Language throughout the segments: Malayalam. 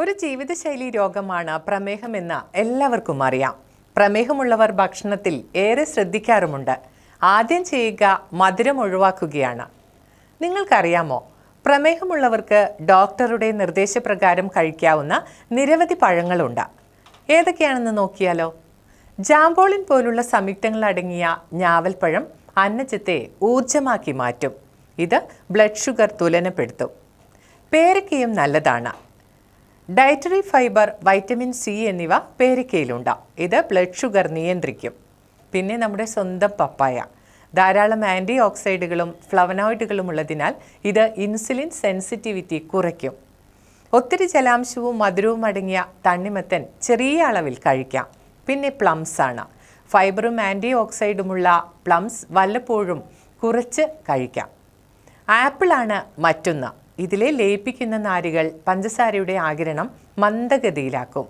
ഒരു ജീവിതശൈലി രോഗമാണ് പ്രമേഹമെന്ന് എല്ലാവർക്കും അറിയാം. പ്രമേഹമുള്ളവർ ഭക്ഷണത്തിൽ ഏറെ ശ്രദ്ധിക്കാറുമുണ്ട്. ആദ്യം ചെയ്യുക മധുരം ഒഴിവാക്കുകയാണ്. നിങ്ങൾക്കറിയാമോ പ്രമേഹമുള്ളവർക്ക് ഡോക്ടറുടെ നിർദ്ദേശപ്രകാരം കഴിക്കാവുന്ന നിരവധി പഴങ്ങളുണ്ട്. ഏതൊക്കെയാണെന്ന് നോക്കിയാലോ? ജാംബോളിൻ പോലുള്ള സംയുക്തങ്ങൾ അടങ്ങിയ ഞാവൽപ്പഴം അന്നജത്തെ ഊർജമാക്കി മാറ്റും. ഇത് ബ്ലഡ് ഷുഗർ തുലനപ്പെടുത്തും. പേരക്കയും നല്ലതാണ്. ഡയറ്ററി ഫൈബർ വൈറ്റമിൻ സി എന്നിവ പേരക്കയിലുണ്ട്. ഇത് ബ്ലഡ് ഷുഗർ നിയന്ത്രിക്കും. പിന്നെ നമ്മുടെ സ്വന്തം പപ്പായ. ധാരാളം ആന്റി ഓക്സൈഡുകളും ഫ്ലവനോയിഡുകളും ഉള്ളതിനാൽ ഇത് ഇൻസുലിൻ സെൻസിറ്റിവിറ്റി കുറയ്ക്കും. ഒത്തിരി ജലാംശവും മധുരവും അടങ്ങിയ തണ്ണിമത്തൻ ചെറിയ അളവിൽ കഴിക്കാം. പിന്നെ പ്ലംസ് ആണ്. ഫൈബറും ആന്റി ഓക്സൈഡുമുള്ള പ്ലംസ് വല്ലപ്പോഴും കുറച്ച് കഴിക്കാം. ആപ്പിളാണ് മറ്റൊന്ന്. ഇതിലെ ലയിപ്പിക്കുന്ന നാരുകൾ പഞ്ചസാരയുടെ ആകിരണം മന്ദഗതിയിലാക്കും.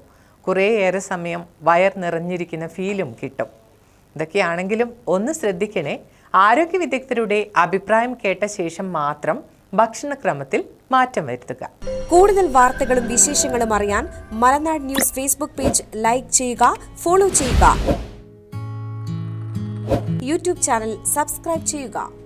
കുറേയേറെ സമയം വയർ നിറഞ്ഞിരിക്കുന്ന ഫീലും കിട്ടും. ഇതൊക്കെയാണെങ്കിലും ഒന്ന് ശ്രദ്ധിക്കണേ ആരോഗ്യ വിദഗ്ധരുടെ അഭിപ്രായം കേട്ട ശേഷം മാത്രം ഭക്ഷണക്രമത്തിൽ മാറ്റം വരുത്തുക. കൂടുതൽ വാർത്തകളും വിശേഷങ്ങളും അറിയാൻ Malanad news Facebook page like ചെയ്യുക ഫോളോ ചെയ്യുക. യൂട്യൂബ് ചാനൽ സബ്സ്ക്രൈബ് ചെയ്യുക.